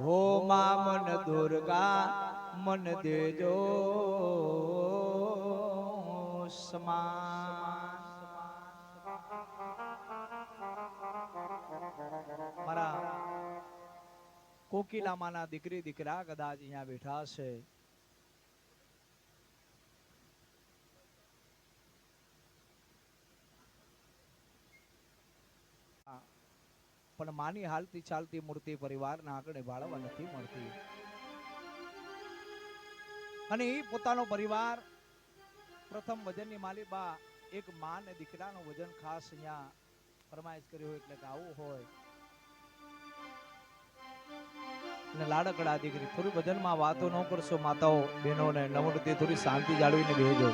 હો મા મન દુર્ગા, મન દેજો સમા મારા કોકિલામાના દીકરી દીકરા કદાચ અહીંયા બેઠા છે પણ માની હાલતી ચાલતી મૂર્તિ પરિવારના આંગણે ભાળવા નથી મળતી. અને એ પોતાનો પરિવાર પ્રથમ વજનની માલિબા એક માં ને દીકરાનું વજન ખાસ અહીંયા ફરમાઈશ કર્યું હોય એટલે ગાવું હોય. અને લાડકડા દીકરી, થોડી વજનમાં વાતો ન કરશો માતાઓ બહેનો ને નમ્રતે થોડી શાંતિ જાળવીને બેહજો.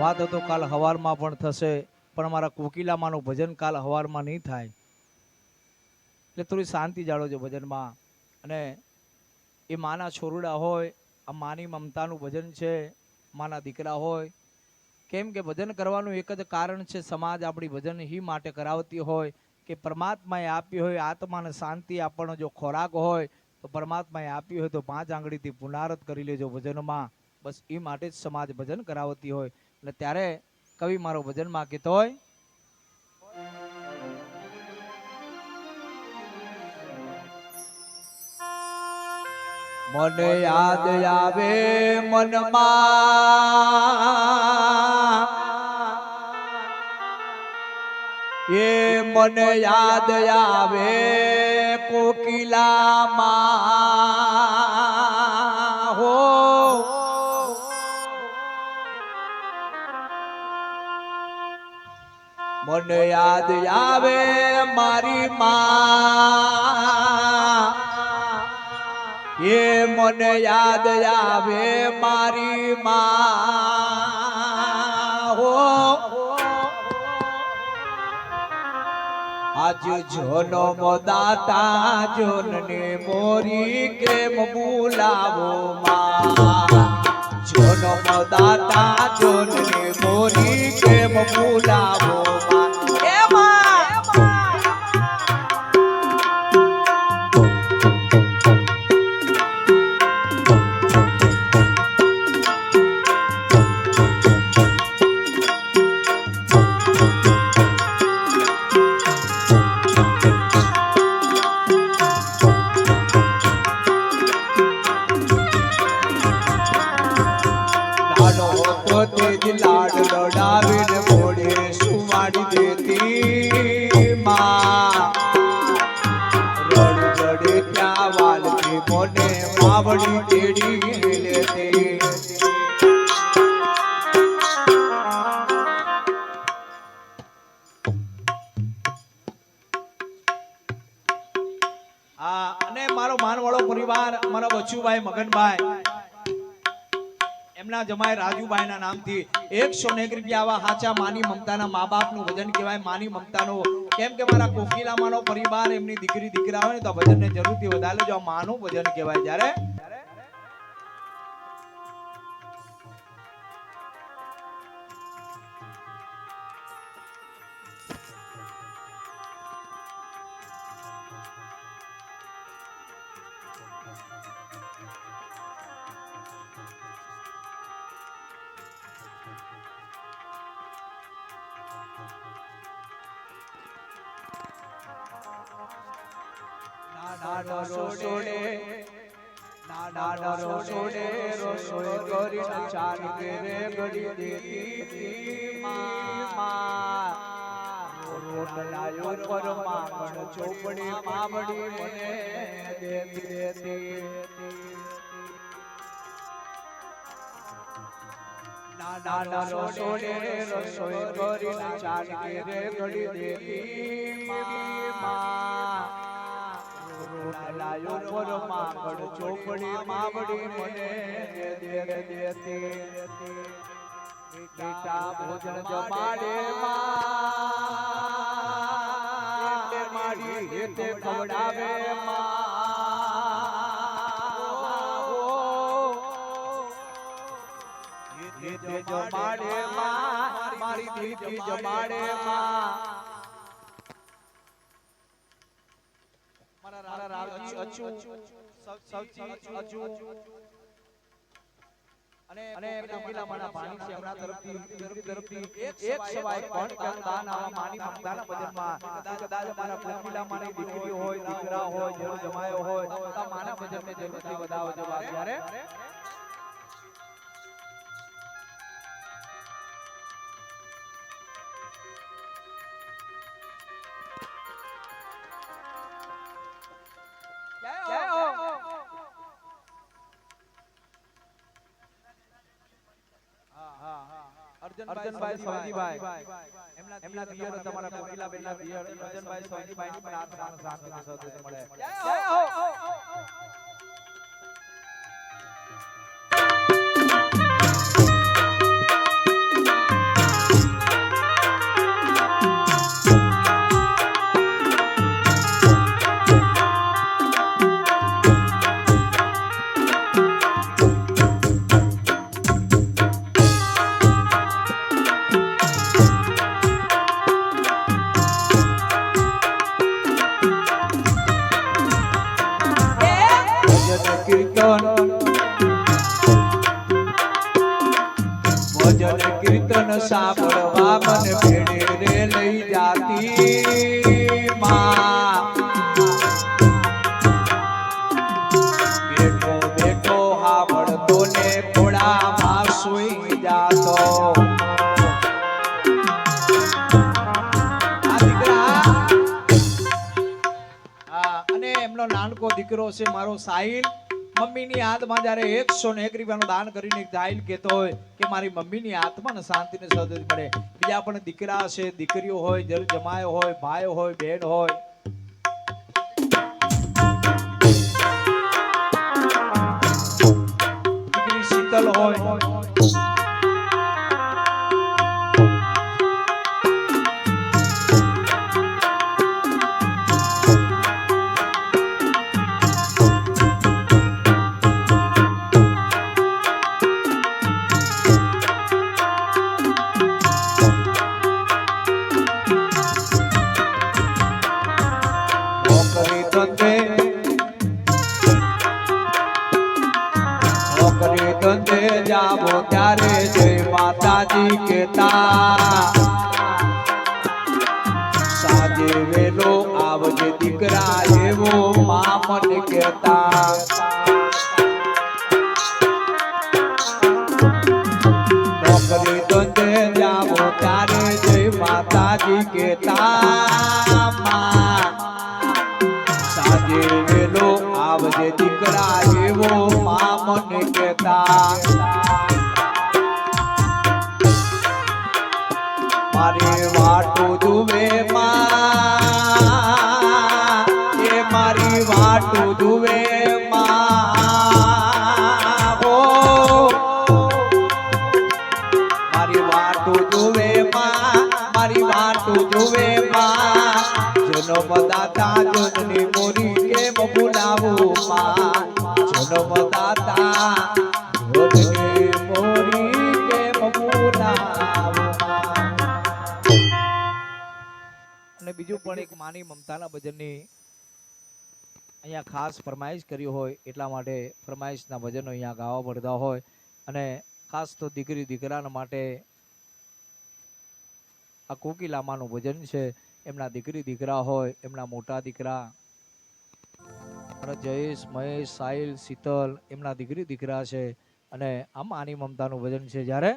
વાત તો કાલ હવારમાં પણ થશે. પણ અમારા કોકિલામાંનું ભજન કાલ હવારમાં નહીં થાય. એટલે થોડી શાંતિ જાળવજો ભજનમાં. અને એ માના છોરુડા હોય, આ માની મમતાનું ભજન છે, માના દીકરા હોય, કેમ કે ભજન કરવાનું એક જ કારણ છે, સમાજ આપણી ભજન હી માટે કરાવતી હોય કે પરમાત્માએ આપી હોય, આત્માને શાંતિ આપણો જો ખોરાક હોય, તો પરમાત્માએ આપી હોય તો પાંચ આંગળીથી પુનારત કરી લેજો ભજનમાં. બસ એ માટે જ સમાજ ભજન કરાવતી હોય. એટલે ત્યારે કવિ મારો ભજનમાં કહેતો હોય. મને યાદ આવે મનમાં. એ મને યાદ આવે કોકિલામાં. મને યાદ આવે મારી માં. એ મને યાદ આવે મારી માં. હો. આજ જોનો મોદાતા જોનને મોરી કેમ બોલાવો માં? જોનો મોદાતા જોનને મોરી કેમ બોલાવો ત્યાં વાલથી મોને અને મારો માનવાળો પરિવાર મારા બચુભાઈ મગનભાઈ એમના જમાય રાજુભાઈ ના નામથી એકસો એક રૂપિયા આવા હાચા માની મમતાના મા બાપનું ભજન કહેવાય, માની મમતાનો. કેમ કે મારા કોકિલામાનો પરિવાર, એમની દીકરી, દીકરા હોય ને તો ભજનને જરૂરથી વધારે જો માનું ભજન કહેવાય જ્યારે નાના રસોડે નાના રસોડે રસોઈ કરી ચાર ઘેરે ગળી દેતી માં રસોડે ગળી દેતી માં રોટલાયો પર મામડ ચોપડી માવડી મને દે દે દેતી બેટા ભોજન જમાડે માં. મારી હેતે ખવડાવે માં. જમાડે માં. મારી દીકરી જમાડે માં. સૌથી અચૂક અને અને કોકિલામાના પાણી છે એમના તરફથી તરફથી. એક સવાય પણ ત્યાં દાન આવા માની મમતાના ભજનમાં કદાચ કદાચ અમારા કોકિલામાની દીકરી હોય દીકરા હોય જેનો જમાયો હોય તો માના ભજનને જરૂરથી વધાવો જો બાપ અર્જનભાઈ સવજીભાઈ એમના એમના દિયર તમારા કોકિલા બેના દિયર અર્જનભાઈ સવજીભાઈ ની પણ આત્માને શાંતિને સદગતિ મળે. જય હો! સાહિલ. મમ્મીની આત્મા જ્યારે એકસો ને એક રૂપિયાનું દાન કરીને સાહિલ કહેતો હોય કે મારી મમ્મીની આત્માને શાંતિ ને સદગતિ મળે. બીજા પણ દીકરા છે, દીકરીઓ હોય જર જમાયો હોય ભાઈ હોય, બહેન હોય. શીતલ હોય. માતાજી કેતા સાજે વેલો આવજે દીકરા એવો મા મને કેતા નોકરી ધંધે જાવો ત્યારે જય માતાજી કેતા સાજે વેલો આવજે દીકરા એવો મા મને કેતા મારે વાટો જુએ માં. એ મારી વાટો જન્મ દાતા જનની મોરી કેમ બોલાવું માં. જન્મ દાતા અને બીજું પણ એક માની મમતાના ભજનની અહીંયા ખાસ ફરમાઈશ કરી હોય એટલા માટે ફરમાઈશના ભજનો અહીંયા ગાવા પડતા હોય અને ખાસ તો દીકરી દીકરાના માટે આ કોકિલામાનું ભજન છે. એમના દીકરી દીકરા હોય એમના મોટા દીકરા. જયેશ મહેશ સાહિલ શીતલ એમના દીકરી દીકરા છે. અને આમ માની મમતાનું ભજન છે. જ્યારે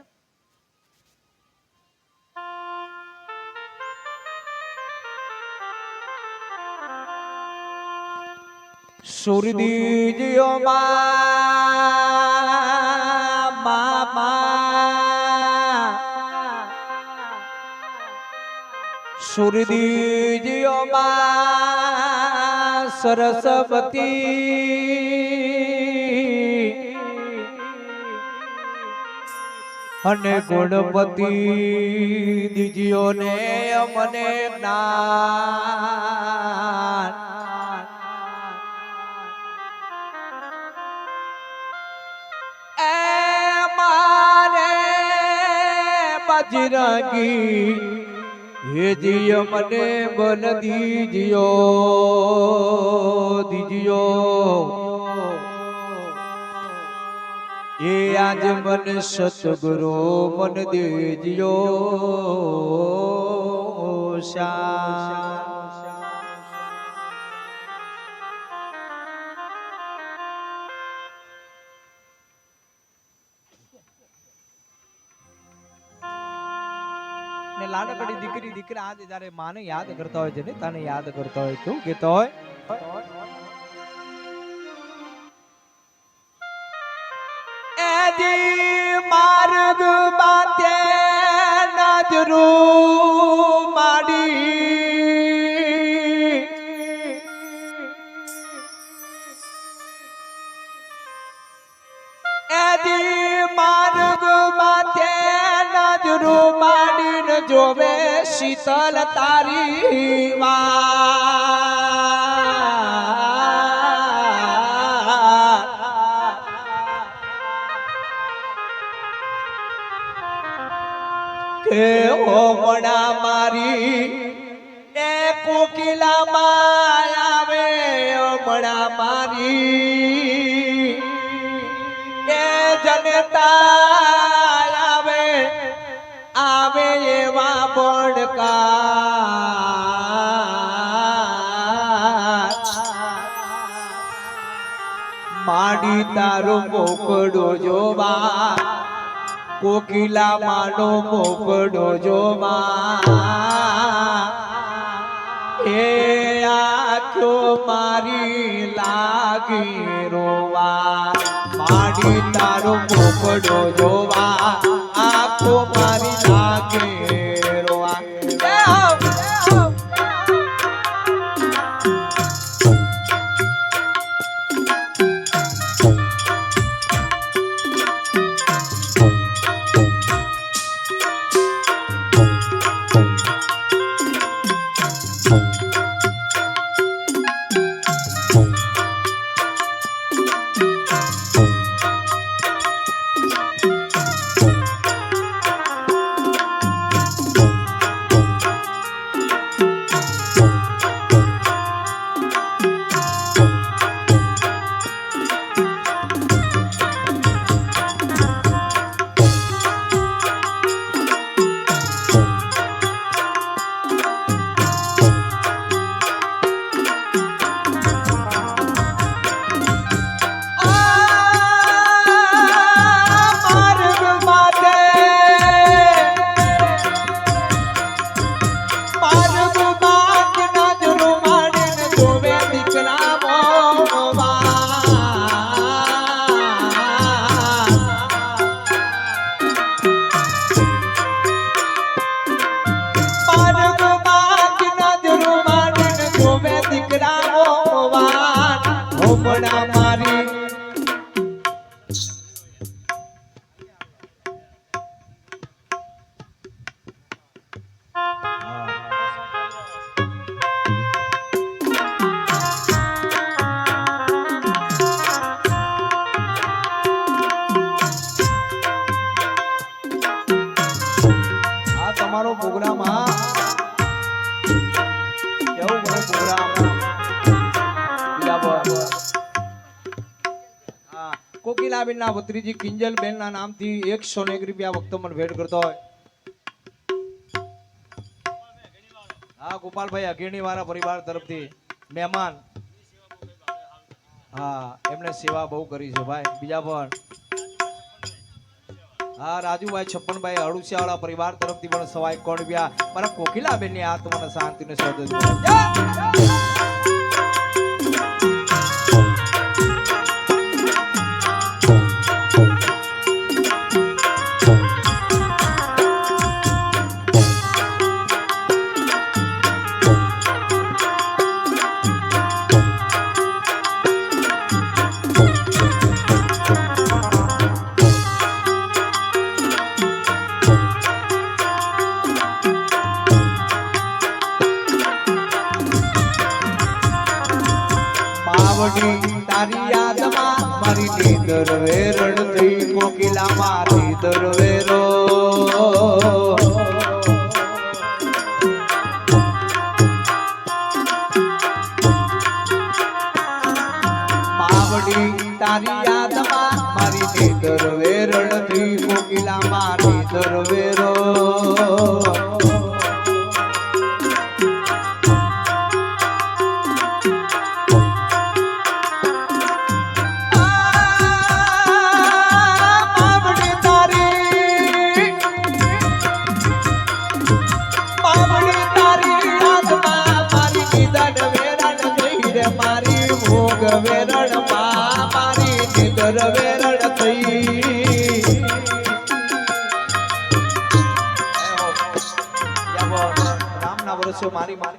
સુરદીજીઓ મા સુરદીજીઓ મા સરસ્વતી અને ગુણપતિ દીજીઓને અમને જ્ઞાન બજરંગી હે જીય મને બન દીજિયો દીજિયો. એ આજ મન સતગુરુ મન દેજિયો શા ને લાડકડી દીકરી દીકરા આજે જયારે માને યાદ કરતા હોય છે ને, તને યાદ કરતા હોય શું કેતો હોય. માર્ગ બાતે નજરું માડી જોવે શીતલ તારી વાત. કે હોમણા મારી એ કોકિલા આવે હોમણા મારી. એ જનતા પડકા તારો મોકડો જોવા કોકિલા માનો મોકડો જોવા એ આખો મારી લાગી રોવા. માડી તારો મોકડો જોવા આખો મારી લાગી હા કોકિલાબેન ના ભત્રીજી કિંજલ ના નામથી એકસો ને એક રૂપિયા વખતો મને ભેટ કરતો હોય. હા, ગોપાલભાઈ અઘેણી વાળા પરિવાર તરફથી મહેમાન. હા, એમણે સેવા બહુ કરી છે ભાઈ. બીજા પણ. હા, રાજુભાઈ છપ્પનભાઈ અડુસિયા વાળા પરિવાર તરફથી પણ સવાય કોણ રૂપિયા. મારા કોકિલાબેનની આત્માને શાંતિ ને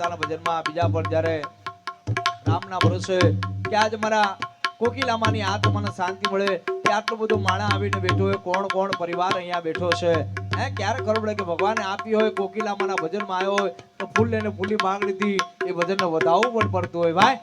માતાના ભજનમાં બીજા પણ જ્યારે રામના ભરોસે કે આજ મારા કોકિલામાની આત્માને શાંતિ મળે કે આટલું બધું માણા આવીને બેઠો હોય, કોણ કોણ પરિવાર અહીંયા બેઠો છે? હે, ક્યારે ખબર પડે કે ભગવાને આપી હોય કોકિલામાના ભજનમાં આવ્યો હોય, તો ફૂલ લઈને ફૂલી લીધી, એ ભજનને વધાવવું પણ પડતું હોય. ભાઈ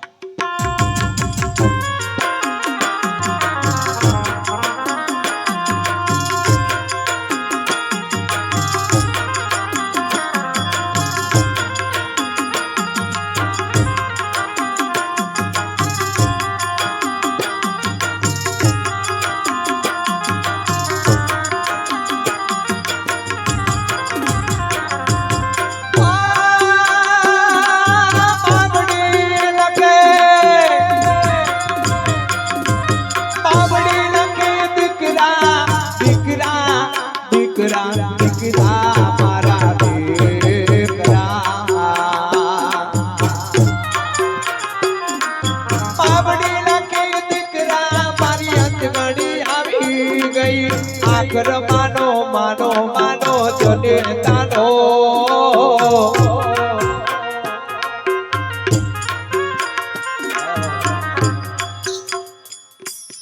આખર માનો માનો માનો જને તાનો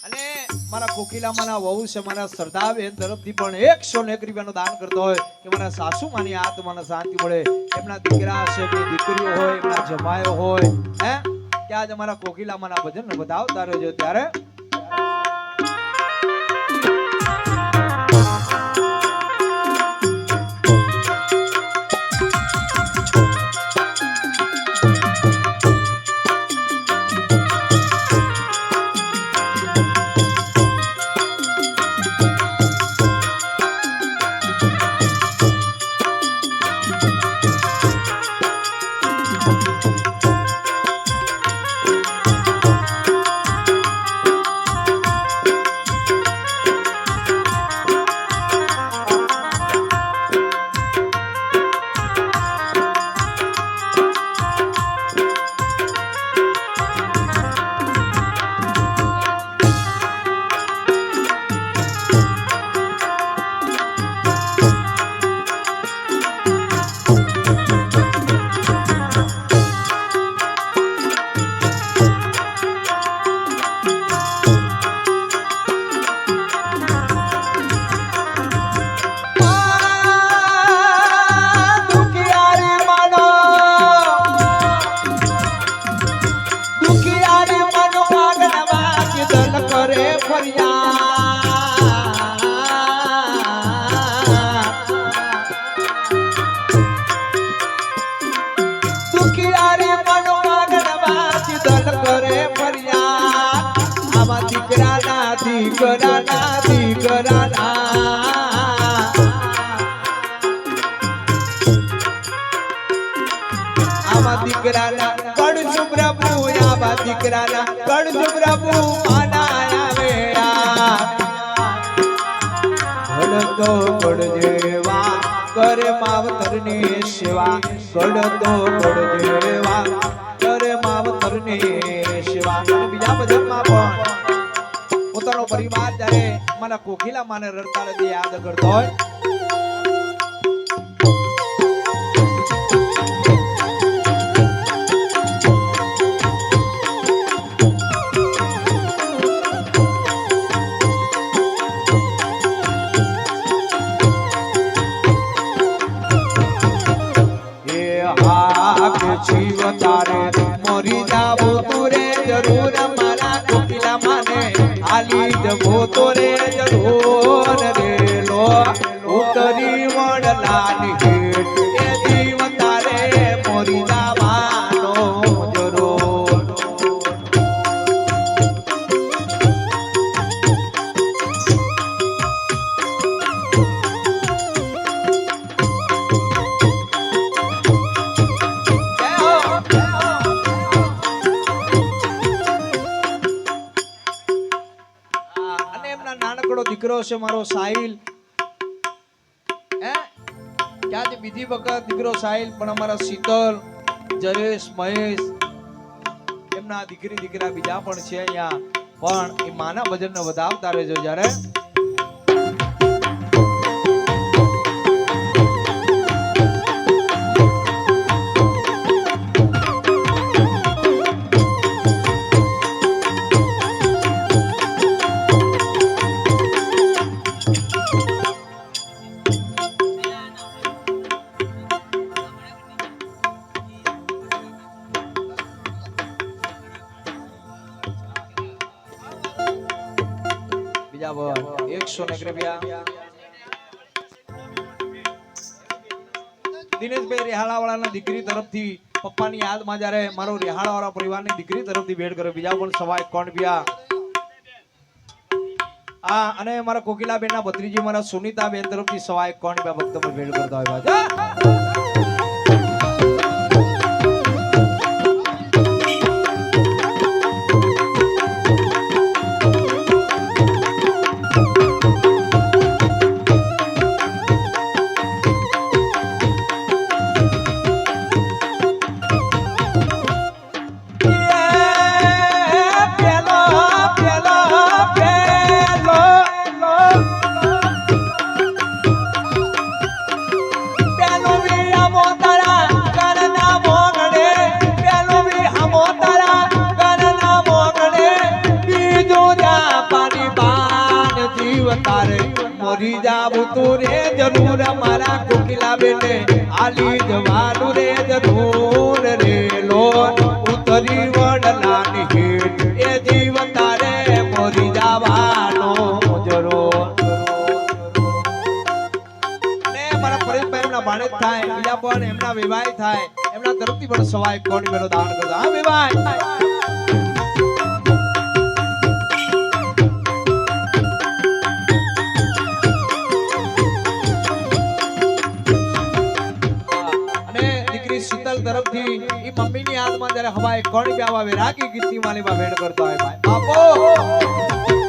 અને મારા કોકિલામાના વહુ છે, મારા સરદારબેન તરફથી પણ એકસો ને એક રૂપિયાનું દાન કરતો હોય કે મારા સાસુ માની આત્માને શાંતિ મળે. એમના દીકરા છે, બે દીકરીઓ હોય, એમના જમાયો હોય, હે? કે આજે મારા કોકિલામાના ભજન બતાવતા રહેજો ત્યારે દીકરાના કડ પ્રભુ માના આવે હળતો કડ જેવા કરે માવતરની સેવા. કડતો કડ જેવા કરે સેવા. બીજા ભજનમાં પણ પોતાનો પરિવાર જ્યારે મારા કોકિલા માને રડતા રડતા યાદ કરતો હોય જવો તો રે જરૂર છે મારો સાહિલ. ક્યાં છે બીજી વખત દીકરો સાહિલ, પણ અમારા શીતલ, જયેશ, મહેશ, એમના દીકરી દીકરા બીજા પણ છે અહીંયા. પણ એ માના ભજનને વધાવતા રહેજો જ્યારે. તરફથી પપ્પાની યાદમાં જ્યારે મારો રેહાળા વાળા પરિવારની દીકરી તરફથી ભેટ કર્યો, બીજા પણ સવાય કોણ બિયા હા, અને મારા કોકિલાબેન ના ભત્રીજી, મારા સુનિતાબેન તરફથી સવાય કોણ રૂપિયા ભક્તો પર ભેટ કરતા હોય પણ એમના વિવાહ થાય. એમના તરફથી પણ સવાય કોણ બેનો દાન કરતો? હા, વિવાહ અને તરફથી એ મમ્મીની યાદમાં જ્યારે હવાએ કોણી પ્યાવા વેરાગી ગીતની માલીમાં ભેટ કરતો હોય ભાઈ. બાપો!